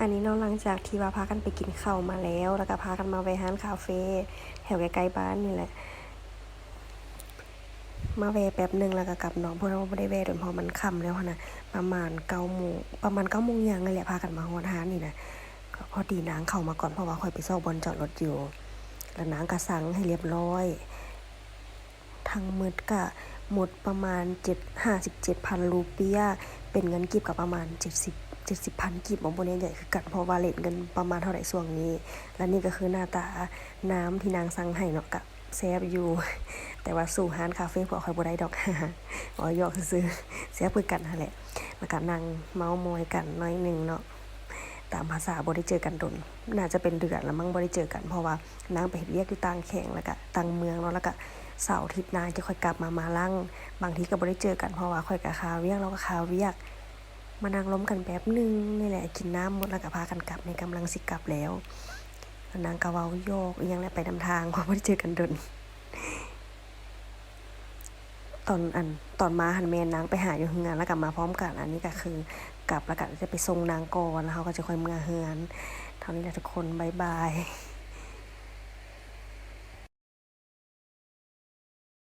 อันนี้น้องหลังจากที่ว่าพากันไปกินข้าวมาแล้ว แล้วก็พากันมาไปร้านคาเฟ่แถวใกล้ๆบ้านนี่แหละ มาแวะแป๊บหนึ่งแล้วก็กลับเน้องเพราะว่าไม่ได้แวะโดนพอมันค่ำแล้วนะประมาณเก้าโมงประมาณเก้าโมงยังเลยแหละพากันมาฮอดฮานนี่นะก็พอดีนางเข้ามาก่อนเพราะว่าคอยไปซอกบนจอดรถอยู่ แล้วนางก็สั่งให้เรียบร้อยทั้งหมืดก็หมดประมาณ7 57พันรูเปียเป็นเงินกีบกับประมาณ 70 70พันกีบของโบเนี้ใหญ่คือกันเพราะว่าเลทเงินประมาณเท่าไหร่ช่วงนี้ และนี่ก็คือหน้าตาน้ำที่นางสั่งให้เนาะกับแซบอยู่ แต่ว่าสู่ฮานคาเฟ่พวกคอยบ่ได้ดอกอ๋อยอกซื้อแซบคือกันนั่นแหละแล้วก็นั่งเมาส์มอยกันน้อยหนึงเนาะตามภาษาบ่ได้เจอกันดน น่าจะเป็นเดือนล้วมั้งบ่ได้เจอกันเพราะว่านางไปเฮ็ดเวียกอยู่ต่างแข่งแล้วก็ต่างเมืองเนาะแล้วก็เสาร์อาทิตย์นางจะค่อยกลับมามาลั่ง บางทีก็บ่ได้เจอกันเพราะว่าค่อยก็คาเวียกแล้วก็คาเวียก มานั่งล้มกันแป๊บหนึงนี่แหละกินน้ำหมดแล้วก็พากันกลับในกำลังสิกลับแล้วนางก็เว้าโยกยังแหละไปนำทางเพราะบ่ได้เจอกันดนตอนอันตอนมาหันแม่นางไปหาอยู่เฮือนแล้วกลับมาพร้อมกันอันนี้ก็คือกลับแล้วก็จะไปส่งนางก่อนแล้วเขาก็จะค่อยเมาเฮือนเท่านี้แหละทุกคนบายบาย